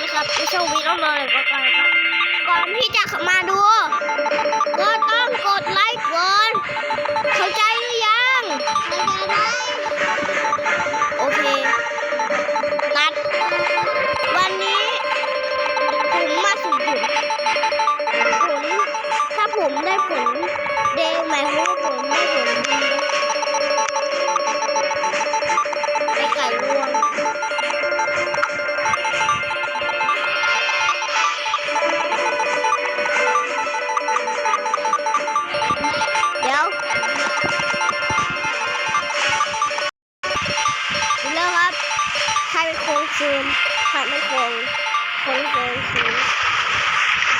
นะครับในช่องวีต้องรเลยก็ไปครับก่อนที่จะมาดู ก็ต้องกดไลค์ก่อน เข้าใจหรือยังเข้าใจแล้ คงคืนขาดไม่คงคงคงคืน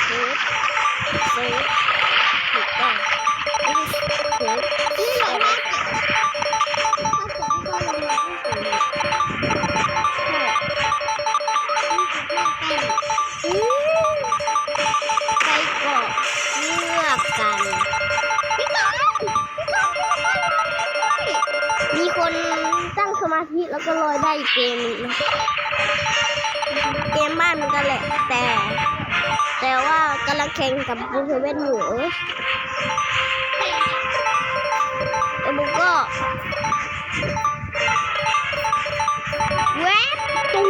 คืนคืนถูกต้องนี่คืนนี่หรอนะมีคนตั้งสมาธิแล้วก็ลอยได้เกมนึง แข่งกับบูเทเว่นหยู่แล้วบุก็แวบตู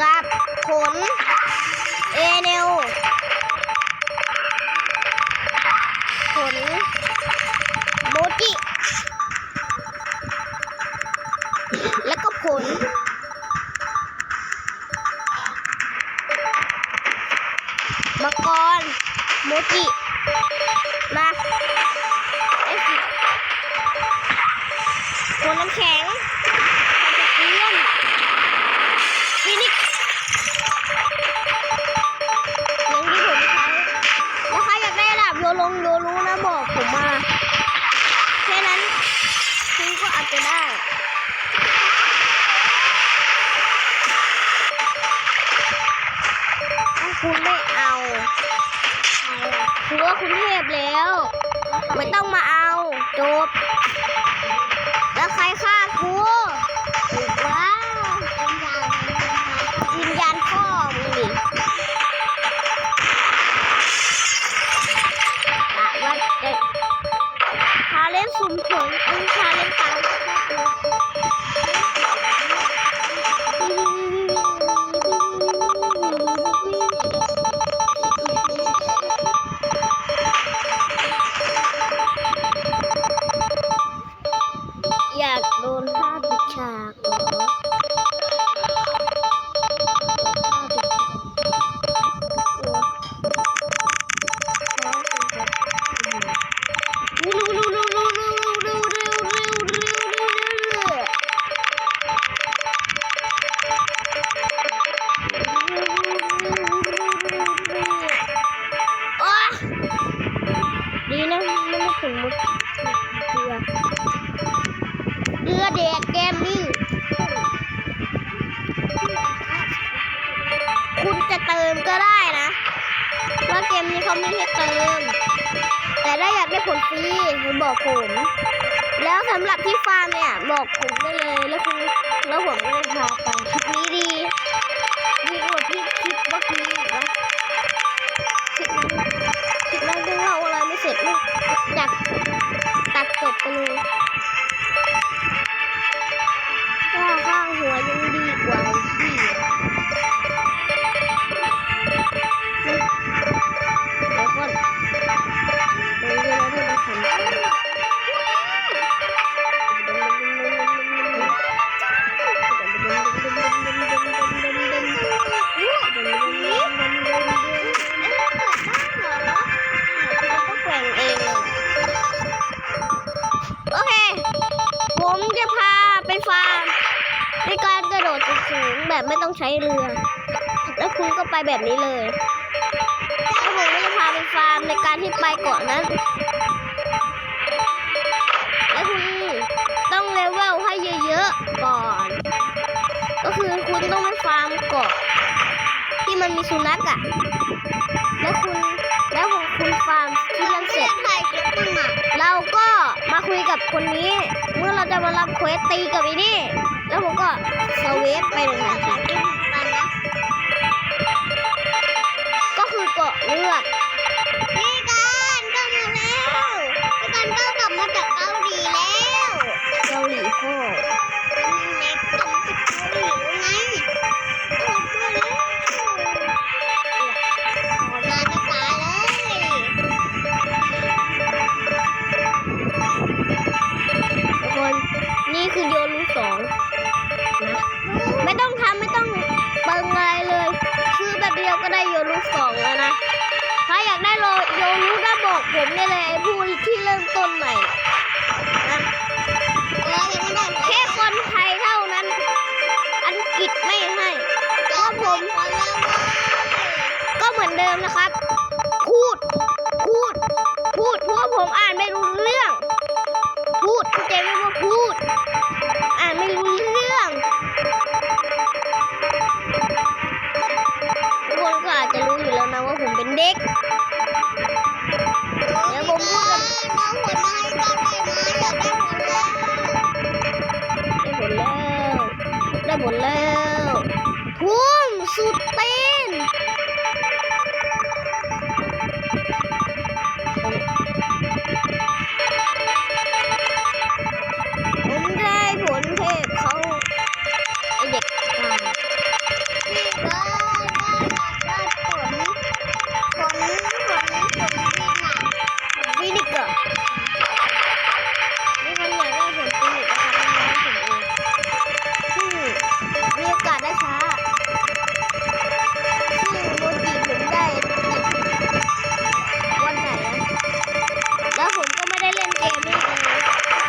กับขนเอเนลขนโมจิ แล้วก็ขนมังกรโมจิ มา คุณไม่เอาคือว่าคุณเทพแล้ว ไม่ต้องมาเอา จบ เขาไม่ให้เติม แต่ถ้าอยากได้ผลฟรีให้บอกผม แล้วสำหรับที่ฟาร์มเนี่ย บอกผมได้เลยแล้วคุณแล้วผมก็จะพาไปคลิปนี้ดี เรือ แล้วคุณก็ไปแบบนี้เลยแล้วผมก็จะพาไปฟาร์มในการที่ไปเกาะนั้น แล้วคุณต้องเลเวลให้เยอะๆก่อน ก็คือคุณต้องไปฟาร์มเกาะที่มันมีสุนัขอะ่ะ แล้วคุณแล้วพอคุณฟาร์มที่มันเสร็จเราก็มาคุยกับคนนี้ เมื่อเราจะมารับเควสตีกับอ้นี่ แล้วผมก็สเวฟไปเลยทันที ผมได้เลยไอ้ผู้ที่เริ่มต้นใหม่นะเออยังไม่ได้แค่คนไทยเท่านั้น อังกฤษไม่ให้ก็ผมขอแล้วก็เหมือนเดิมนะครับ